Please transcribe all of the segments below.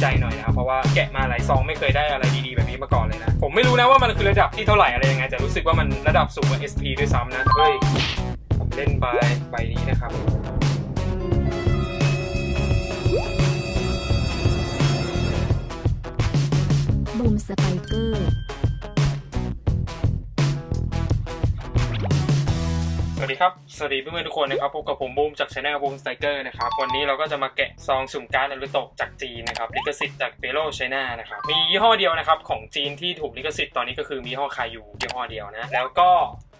ใจหน่อยนะเพราะว่าแกะมาหลายซองไม่เคยได้อะไรดีๆแบบนี้มาก่อนเลยนะ ผมไม่รู้นะว่ามันคือระดับที่เท่าไหร่อะไรยังไงแต่รู้สึกว่ามันระดับสูงกว่า SP ด้วยซ้ำนะเฮ้ยผมเล่นใบใบนี้นะครับบูมสไปเกอร์ วัสดีครับ สวัสดีเพื่อนๆทุกคนนะครับ พบกับผมบูมจากช anel บูมสไตเกอร์นะครับ วันนี้เราก็จะมาแกะซองสุ่มการ์ดนารุโตะจากจีนนะครับ ลิขสิทธิ์จากเปโลไชน่านะครับ มียี่ห้อเดียวนะครับ ของจีนที่ถูกลิขสิทธิ์ตอนนี้ก็คือมียี่ห้อคายูยี่ห้อเดียวนะ แล้วก็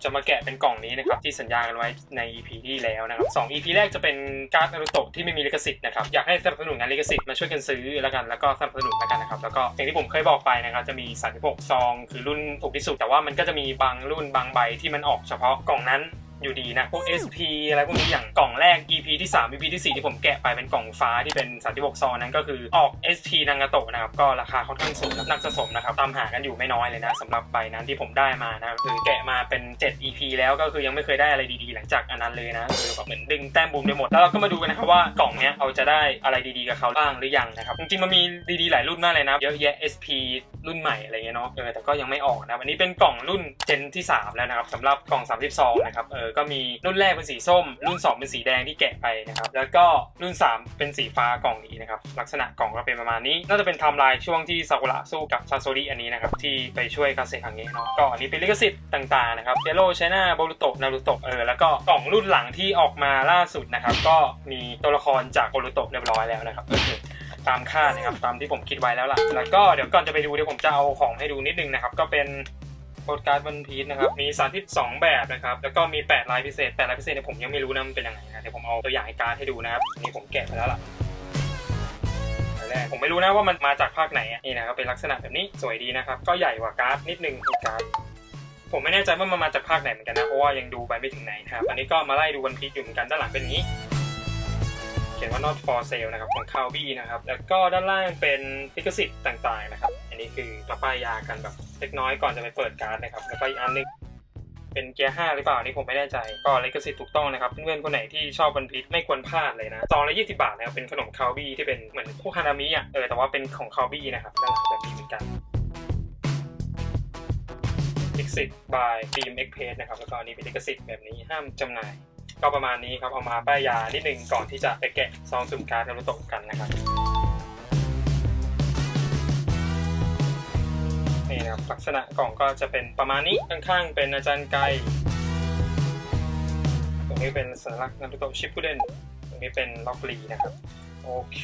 จะมาแกะเป็นกล่องนี้นะครับ ที่สัญญากันไว้ใน EP ที่แล้วนะครับสอง EP แรกจะเป็นการ์ดนารุโตะที่ไม่มีลิขสิทธิ์นะครับ อยากให้สนับสนุนงานลิขสิทธิ์มาช่วยกันซื้อแล้วกัน แล้วก็สนับสนุนแล้วกันนะครับ แล้วก็อย่างที่ผมเคยบอกไปนะครับ จะมี36ซอง คือรุ่นถูกที่สุด แต่ว่ามันก็จะมีบางรุ่นบางใบที่มันออกเฉพาะกล่องนั้น อยู่ดีนะ พวก SP อะไรพวกนี้อย่างกล่องแรก EP ที่ 3 EP ที่ 4 ที่ผมแกะไปเป็นกล่องฟ้าที่เป็น36ซองนั้นก็คือออก SP นางาโตะนะครับ ก็ราคาค่อนข้างสูงนะนักสะสมนะครับตามหากันอยู่ไม่น้อยเลยนะสำหรับใบนั้นที่ผมได้มานะคือแกะมาเป็น 7 EP แล้วก็คือยังไม่เคยได้อะไรดีๆ หลังจากอันนั้นเลยนะคือแบบเหมือนดึงแต้มบุญไปหมดแล้วเราก็มาดูกันนะครับว่ากล่องเนี้ยเราจะได้อะไรดีๆกับเขาบ้างหรือยังนะครับจริงๆมันมีดีๆหลายรุ่นมากเลยนะเยอะแยะ SP รุ่นใหม่อะไรเงี้ยเนาะเออแต่ก็ยังไม่ออกนะอันนี้เป็นกล่องรุ่นเจนที่ 3 แล้วนะครับสำหรับกล่อง 32นะครับเออก็มีรุ่นแรกเป็นสีส้ม รุ่น 2 เป็นสีแดงที่แกะไปนะครับ แล้วก็รุ่น 3 เป็นสีฟ้ากล่องนี้นะครับ ลักษณะกล่องก็เป็นประมาณนี้ น่าจะเป็นไทม์ไลน์ช่วงที่ซากุระสู้กับซาโซริอันนี้นะครับ ที่ไปช่วยคาเซคังเงะเนาะก็อันนี้เป็นลิขสิทธิ์ต่างๆนะครับเยลโล่ชน่าโบรุโตะนารุโตะเออแล้วก็กล่องรุ่นหลังที่ออกมาล่าสุดนะครับ ก็มีตัวละครจากโบรุโตะเรียบร้อยแล้วนะครับตามคาดนะครับตามที่ผมคิดไว้แล้วล่ะ แล้วก็เดี๋ยวก่อนจะไปดูเดี๋ยวผมจะเอาของให้ดูนิดนึงนะครับ ก็เป็น โปสการ์ดวันพีชนะครับ มีสาธิต2แบบนะครับ แล้วก็มี 8 ลายพิเศษ 8 ลายพิเศษเนี่ยผมยังไม่รู้นะมันเป็นยังไงนะ เดี๋ยวผมเอาตัวอย่างให้การ์ดให้ดูนะครับ นี่ผมแกะไปแล้วล่ะอันแรกผมไม่รู้นะว่ามันมาจากภาคไหนอะนี่นะครับเป็นลักษณะแบบนี้สวยดีนะครับ ก็ใหญ่กว่าการ์ดนิดนึงกการ์ดผมไม่แน่ใจว่ามันมาจากภาคไหนเหมือนกันนะเพราะว่ายังดูไปไม่ถึงไหนนะครับอันนี้ก็มาไล่ดูวันพีชอยู่เหมือนกันด้านหลังเป็นอย่างนี้ เขียนว่า not for sale นะครับของ c a l b y นะครับแล้วก็ด้านล่างเป็นลิขสิทธิ์ต่างๆนะครับ อันนี้คือป้ายยากันแบบ เล็กน้อยก่อนจะไปเปิดการ์ดนะครับ แล้วก็อีกอันหนึงเป็นเกียร์5หรือเปล่าอันนี่ผมไม่แน่ใจ ก็ลิขสิทธิ์ถูกต้องนะครับ เพื่อนๆคนไหนที่ชอบวันพีชไม่ควรพลาดเลยนะซองละ20บาทนะครับเป็นขนม c a l b y ที่เป็นเหมือนพวกฮานามิอะ เออ แต่ว่าเป็นของ c a l b y นะครับด้านหลังแบบนี้เหมือนกันลิขสิทธิ์ by Beam X p r e s s นะครับ แล้วก็อันนี้เป็นลิขสิทธิ์แบบนี้ห้ามจำหน่าย ก็ประมาณนี้ครับ เอามาป้ายยานิดหนึ่งก่อนที่จะไปแกะซองสุ่มการ์ดนารุโตะกันนะครับ นี่นะครับลักษณะกล่องก็จะเป็นประมาณนี้ข้างๆ เป็นอาจารย์ไกตรงนี้เป็นสัญลักษณ์นารุโตะชิปพุเดนตรงนี้เป็นล็อกลีนะครับโอเค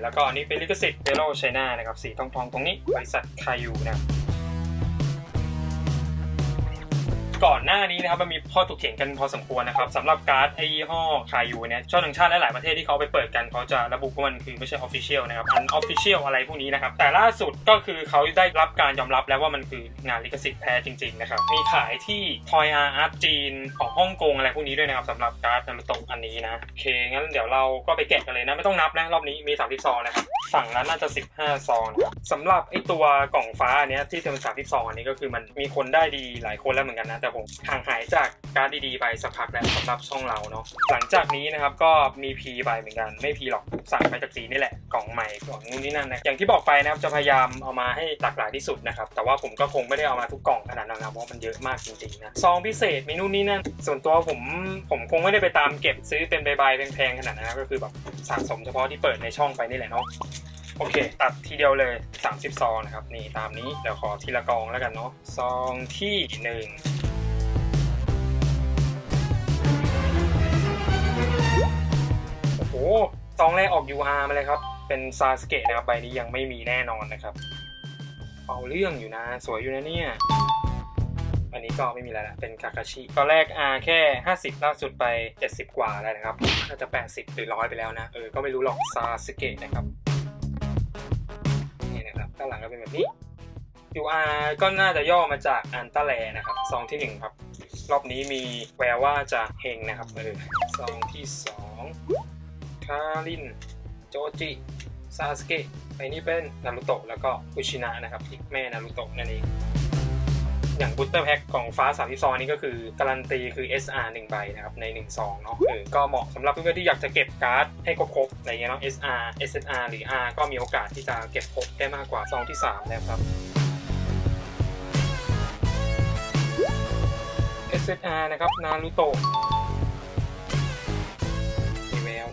แล้วก็อันนี้เป็นลิขสิทธิ์เบโลไชน่านะครับสีทองทองๆตรงนี้บริษัทคายูนะ ก่อนหน้านี้นะครับมันมีข้อถกเถียงกันพอสมควรนะครับสำหรับการ์ดไอยี่ห้อคายูเนี่ยชาวต่างชาติหลายประเทศที่เขาไปเปิดกันเขาจะระบุว่ามันคือไม่ใช่ออฟฟิเชียลนะครับอันออฟฟิเชียลอะไรพวกนี้นะครับแต่ล่าสุดก็คือเขาได้รับการยอมรับแล้วว่ามันคืองานลิขสิทธิ์แท้จริงๆนะครับมีขายที่ Toy R Art จีนของฮ่องกงอะไรพวกนี้ด้วยนะครับสำหรับการ์ดนารุโตะอันนี้นะโอเคงั้นเดี๋ยวเราก็ไปแกะกันเลยนะไม่ต้องนับนะรอบนี้มี30ซองนะครับฝั่งนั้นน่าจะ 15 ซองนะครับสำหรับไอตัวกล่องฟ้าอันเนี้ยที่เป็น30ซองอันนี้ก็คือมันมีคนได้ดีหลายคนแล้วเหมือนกันนะแต่ผมห่างหายจากการดีๆไปสักพักแล้วสำหรับช่องเราเนาะหลังจากนี้นะครับก็มีพีไปเหมือนกัน ไม่พีหรอกสั่งไปจากจีนนี่แหละกล่องใหม่กล่องนู้นนี่นั่นนะอย่างที่บอกไปนะครับจะพยายามเอามาให้หลากหลายที่สุดนะครับแต่ว่าผมก็คงไม่ได้เอามาทุกกล่องขนาดนั้นนะเพราะมันเยอะมากจริงๆนะซองพิเศษมีนู่นนี่นั่นส่วนตัวผมผมคงไม่ได้ไปตามเก็บซื้อเป็นใบๆแพงๆขนาดนั้นก็คือแบบสะสมเฉพาะที่เปิดในช่องไปนี่แหละเนาะโอเค ตัดทีเดียวเลย 30 ซองนะครับ นี่ตามนี้ เดี๋ยวขอทีละกองแล้วกันเนาะซองที่ 1 ซองแรกออก UR มาเลยครับ เป็นซาสเกะนะครับ ใบนี้ยังไม่มีแน่นอนนะครับ เอาเรื่องอยู่นะ สวยอยู่นะเนี่ย อันนี้ก็ไม่มีอะไรละเป็นคาคาชิ ตอนแรก R แค่ 50 ล่าสุดไป 70 กว่าแล้วนะครับ น่าจะ 80 หรือร้อยไปแล้วนะ เออ ก็ไม่รู้หรอกซาสเกะนะครับ นี่นะครับ ด้านหลังก็เป็นแบบนี้ UR ก็น่าจะย่อมาจากอันตาแลนะครับ ซองที่ 1 ครับ รอบนี้มีแววว่าจะเฮงนะครับ เออ ซองที่ 2 คาริน โจจิ ซาสเกะไอ้นี่เป็นนารุโตะแล้วก็อุชินะนะครับอีกแม่นารุโตะนั่นเอง อย่างบูสเตอร์แพ็คของฟ้าสามที่ซองนี้ก็คือการันตีคือ SR 1 ใบนะครับใน1ซองเนาะเออก็เหมาะสำหรับเพื่อนๆที่อยากจะเก็บการ์ดให้ครบๆอะไรเงี้ยเนาะ SR SSR หรือ R ก็มีโอกาสที่จะเก็บครบได้มากกว่าซองที่3นะครับ SSR นะครับนารูโตะ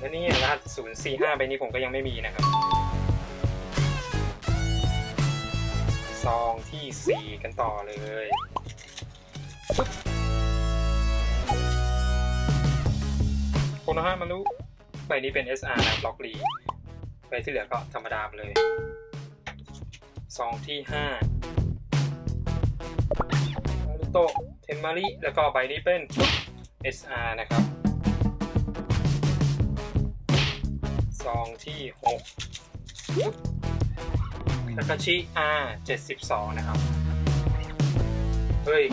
นะเนี่ยรหัส045ใบนี้ผมก็ยังไม่มีนะครับ ซองที่4กันต่อเลยปึ๊บโคโนฮามารุใบนี้เป็น SR นะบล็อกลีใบที่เหลือก็ธรรมดาเลย ซองที่5นารุโตะเทนมาริแล้วก็ใบนี้เป็น SR นะครับ องที่6ทาคาชิ R 72นะครับ เฮ้ย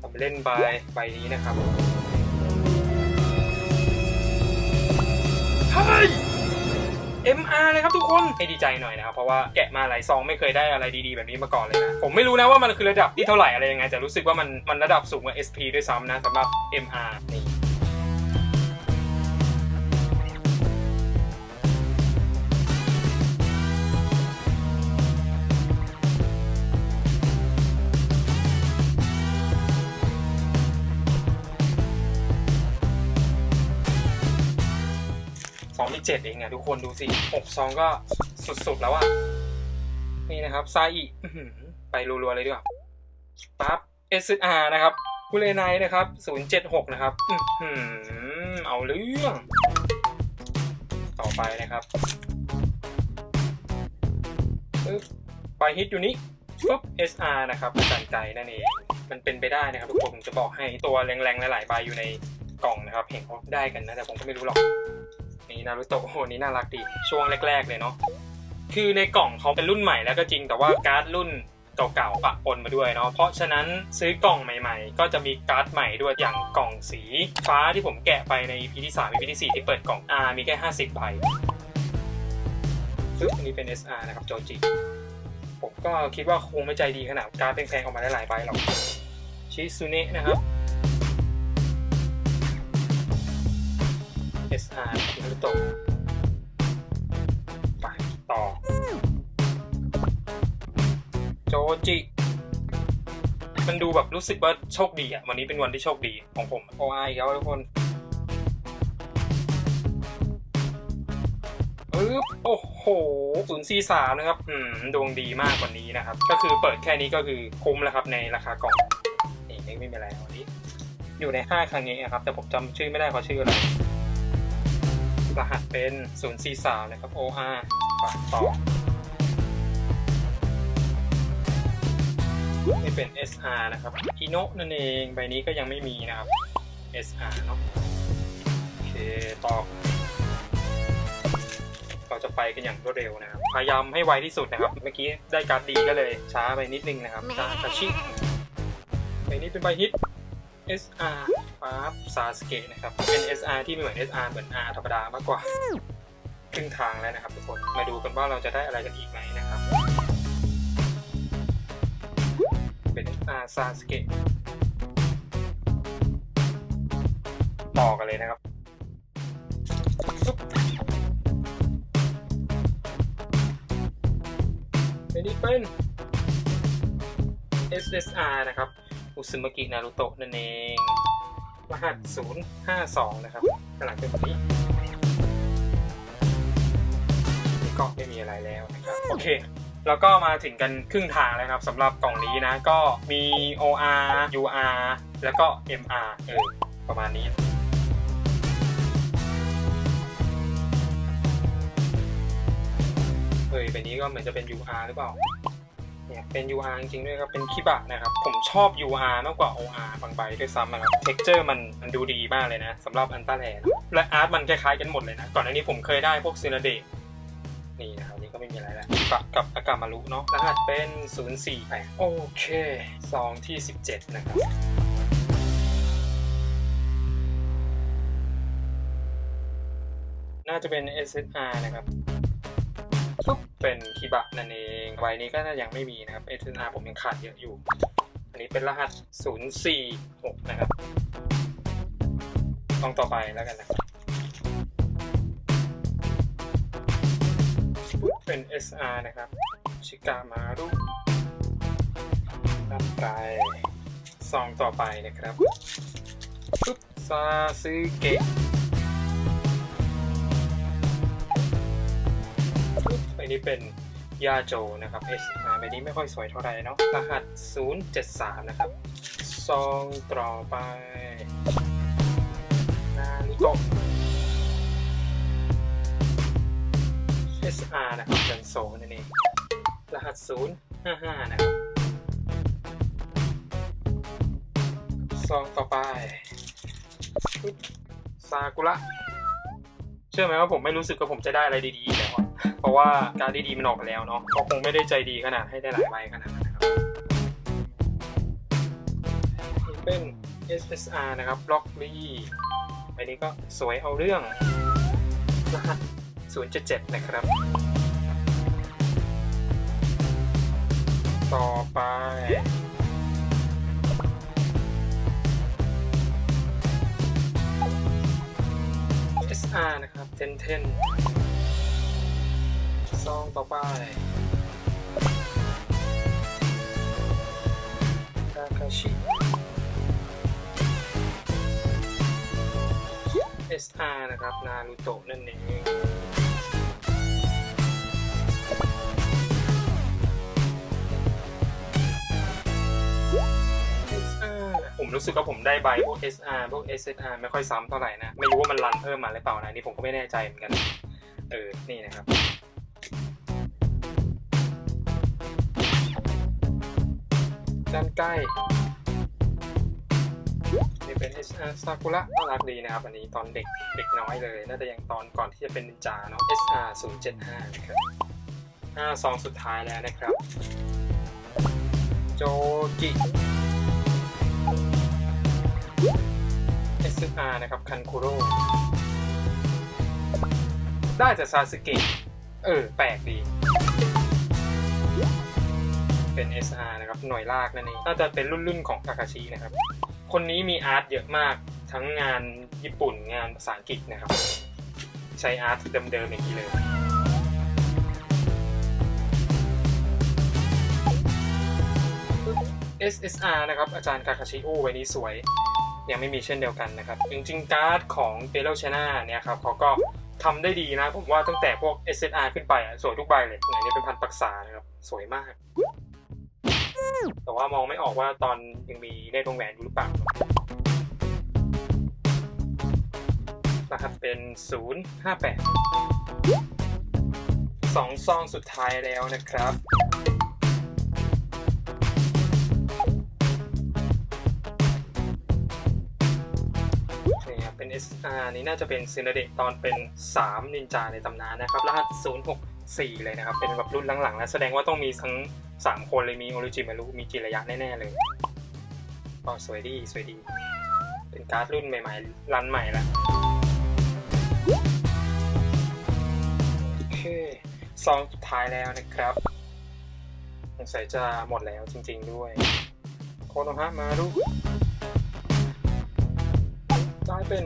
ทำเล่นใบใบนี้นะครับ เฮ้ย MR เลยครับทุกคน ให้ดีใจหน่อยนะครับ เพราะว่าแกะมาหลายซองไม่เคยได้อะไรดีๆ แบบนี้มาก่อนเลยนะ ผมไม่รู้นะว่ามันคือระดับที่เท่าไหร่อะไรยังไงแต่รู้สึกว่ามันมันระดับสูงกว่า SP ด้วยซ้ำนะสำหรับ MR นี่ เจ็ดเองอะทุกคนดูสิหกซองก็สุดๆแล้วอะนี่นะครับซาอิไปรัวๆเลยดีกว่าปั๊บ SR นะครับคุเลไนนะครับ076นะครับอื้อหือเอาเรื่อง ต่อไปนะครับไปฮิตอยู่นี้ปึ๊บ SR นะครับอาจารย์ใจนั่นเอง มันเป็นไปได้นะครับทุกคนผมจะบอกให้ตัวแรงๆหลายๆใบอยู่ในกล่องนะครับ เห็นเขาได้กันนะ แต่ผมก็ไม่รู้หรอก นี่นารุโตะโอ้โหนี่น่ารักดีช่วงแรก ๆ เลยเนาะคือในกล่องเขาเป็นรุ่นใหม่แล้วก็จริงแต่ว่าการ์ดรุ่นเก่าๆปะปนมาด้วยเนาะเพราะฉะนั้นซื้อกล่องใหม่ๆ ก็จะมีการ์ดใหม่ด้วยอย่างกล่องสีฟ้าที่ผมแกะไปใน EP ที่3 EP ที่4ที่เปิดกล่อง R มีแค่50ใบซึ่งอันนี้เป็น SR นะครับโจจิผมก็คิดว่าคงไม่ใจดีขนาดการ์ดแพงๆออกมาได้หลายใบหรอกชิซุเนะนะครับ SR นารุโตะไปต่อ โจจิ มันดูแบบรู้สึกว่าโชคดีอะวันนี้เป็นวันที่โชคดีของผมโอ้ยครับทุกคนปึ๊บโอ้โหศูนย์สี่สามนะครับอืมดวงดีมากกว่านี้นะครับ ก็คือเปิดแค่นี้ก็คือคุ้มแล้วครับในราคากล่องนี่ไม่มีอะไรวันนี้ อยู่ในห้าครั้งนี้นะครับ แต่ผมจำชื่อไม่ได้เขาชื่ออะไร รหัสเป็น 043 นะครับ OR ฝากต่อ นี่เป็น SR นะครับอิโนะนั่นเอง ใบนี้ก็ยังไม่มีนะครับ SR เนาะโอเคต่อเราจะไปกันอย่างรวดเร็วนะครับ พยายามให้ไวที่สุดนะครับ เมื่อกี้ได้การ์ดดีก็เลยช้าไปนิดนึงนะครับซาคาชิใบนี้เป็นใบฮิต SR ปั๊บซาสเกะนะครับ เป็น SR ที่ไม่เหมือน SR เหมือน R ธรรมดามากกว่า ครึ่งทางแล้วนะครับทุกคน มาดูกันว่าเราจะได้อะไรกันอีกไหมนะครับ เป็น SR ซาสเกะต่อกันเลยนะครับปึ๊บอันนี้เป็น SSR นะครับ อุซึมากินารุโตะนั่นเอง รหัส 052 นะครับกำลังเป็นนี้ก็ไม่มีอะไรแล้วนะครับโอเคแล้วก็มาถึงกันครึ่งทางแล้วครับสำหรับกล่องนี้นะ ก็มี OR UR แล้วก็ MR เออประมาณนี้เฮ้ยแบบนี้ก็เหมือนจะเป็น UR หรือเปล่า เนี่ยเป็น UR จริงๆด้วยครับเป็นคิบะนะครับ ผมชอบ UR มากกว่า OR บางใบด้วยซ้ำนะครับเท็กเจอร์มันมันดูดีมากเลยนะสำหรับอันต้าแลนและอาร์ตมันคล้ายๆกันหมดเลยนะ ก่อนหน้านี้ผมเคยได้พวกซีนาเดนี่นะครับนี่ก็ไม่มีอะไรแล้วคิบกับอากามารุเนาะรหัสเป็น 048โอเคซองที่ 17 นะครับน่าจะเป็น SSR นะครับ เป็นคิบะนั่นเองใบนี้ก็ยังไม่มีนะครับ SNR ผมยังขาดเยอะอยู่ อันนี้เป็นรหัส 046 นะครับลองต่อไปแล้วกันนะครับ เป็น SR นะครับ ชิกามารุด้านปซองต่อไปนะครับปุ๊บซาซึเกะ นี้เป็นยาโจนะครับ SR ใบนี้ไม่ค่อยสวยเท่าไหร่เนาะรหัส 073 นะครับ ซองต่อไป นาริโตะ SR นะครับจันโซนั่นเอง รหัส 055 นะครับ ซองต่อไป ซากุระ เชื่อไหมว่าผมไม่รู้สึกว่าผมจะได้อะไรดีๆอีกแล้วอะ เพราะว่าการดีๆมันออกไปแล้วเนาะเขาคงไม่ได้ใจดีขนาดให้ได้หลายใบขนาดนั้นนะครับเป็น SSR นะครับบล็อกลีอันนี้ก็สวยเอาเรื่องรหัส077 นะครับ ต่อไป SR นะครับ1010 ซองต่อไปกาคาชิ SR นะครับ นารูโตะนั่นเองผมรู้สึกว่าผมได้ใบพวก SR พวก SSR ไม่ค่อยซ้ำเท่าไหร่นะ ไม่รู้ว่ามันรันเพิ่มมาหรือเปล่านะนี่ผมก็ไม่แน่ใจเหมือนกัน เออ นี่นะครับ ด้านใกล้ นี่เป็น SR Sakura น่ารักดีนะครับ อันนี้ตอนเด็กเด็กน้อยเลย น่าจะยังตอนก่อนที่จะเป็นนินจาเนาะ SR 075นะครับห้าซองสุดท้ายแล้วนะครับ โจกิ SR นะครับ คันคุโร่ได้จากซาสึเกะเออ แปลกดี เป็น SR นะครับหน่วยลากนั่นเองน่าจะเป็นรุ่นรุ่นๆของทาคาชินะครับ คนนี้มีอาร์ตเยอะมากทั้งงานญี่ปุ่นงานภาษาอังกฤษนะครับ ใช้อาร์ตเดิมๆอย่างนี้เลย SSR นะครับ อาจารย์คาคาชิโอไว้นี้สวย ยังไม่มีเช่นเดียวกันนะครับ จริงๆ การ์ดของเ e โ o ชนาเนี่ยครับเขาก็ทำได้ดีนะ ผมว่าตั้งแต่พวก SSR ขึ้นไปอะสวยทุกใบเลยอันนี้เป็นพันปักษานะครับ สวยมาก แต่ว่ามองไม่ออกว่าตอนยังมีเลขวงแหวนอยู่หรือเปล่ารหัสเป็น 058สองซองสุดท้ายแล้วนะครับนี่ครับเป็น SR นี่น่าจะเป็นซินเดะตอนเป็น 3 นินจาในตำนานนะครับ รหัส 064เลยนะครับ เป็นแบบรุ่นหลังๆ แล้วแสดงว่าต้องมีทั้ง 3 คนเลยมีโอริจิมารุมีจิระยะแน่ๆเลยก็สวยดีสวยดี เป็นการ์ดรุ่นใหม่ๆ รันใหม่แล้วโอเคซองสุดท้ายแล้วนะครับสงสัยจะหมดแล้วจริงๆด้วย โคโนฮะมารุได้เป็น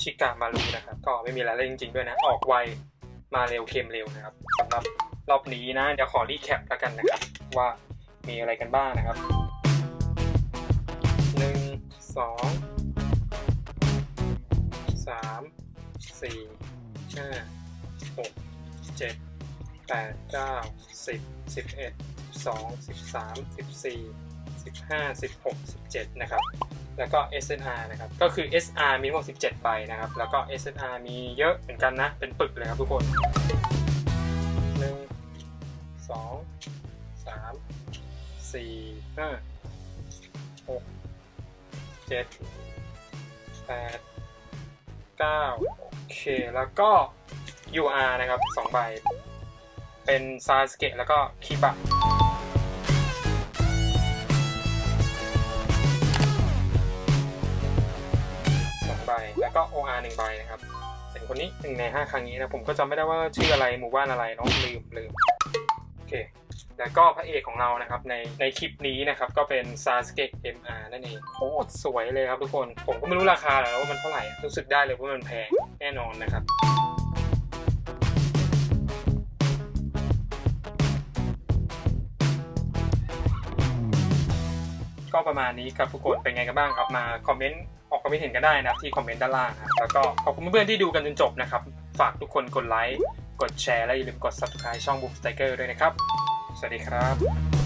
ชิกามารุนะครับ ก็ไม่มีอะไรจริงๆด้วยนะ ออกไว มาเร็วเค็มเร็วนะครับสำหรับรอบนี้นะ เดี๋ยวขอรีแคปแล้วกันนะครับ ว่ามีอะไรกันบ้างนะครับหนึ่งสองสามสี่ห้าหกเจ็ดแปดเก้าสิบสิบเอ็ดสิบสองสิบสามสิบสี่สิบห้าสิบหกสิบเจ็ดนะครับ แล้วก็ SNR นะครับ ก็คือ SR มีทั้งหมด17ใบนะครับ แล้วก็ SNR มีเยอะเหมือนกันนะ เป็นปึกเลยครับทุกคน1 2 3 4 5 6 7 8 9 โอเค แล้วก็ UR นะครับ2ใบ เป็นซาสเกะแล้วก็คิบะ แล้วก็ OR หนึ่งใบนะครับเป็นคนนี้หนึ่งในห้าครั้งนี้นะผมก็จำไม่ได้ว่าชื่ออะไรหมู่บ้านอะไรเนาะลืมลืมโอเคแล้วก็พระเอกของเรานะครับในในคลิปนี้นะครับก็เป็น Sasuke MR นั่นเองโคตรสวยเลยครับทุกคนผมก็ไม่รู้ราคาหรอกว่ามันเท่าไหร่รู้สึกได้เลยว่ามันแพงแน่นอนนะครับก็ประมาณนี้ครับทุกคนเป็นไงกันบ้างครับมาคอมเมนต์ ออกความคิดเห็นกันได้นะครับที่คอมเมนต์ด้านล่างครับแล้วก็ขอบคุณเพื่อนๆที่ดูกันจนจบนะครับฝากทุกคนกดไลค์กดแชร์และอย่าลืมกด subscribe ช่อง Boom Striker ด้วยนะครับ สวัสดีครับ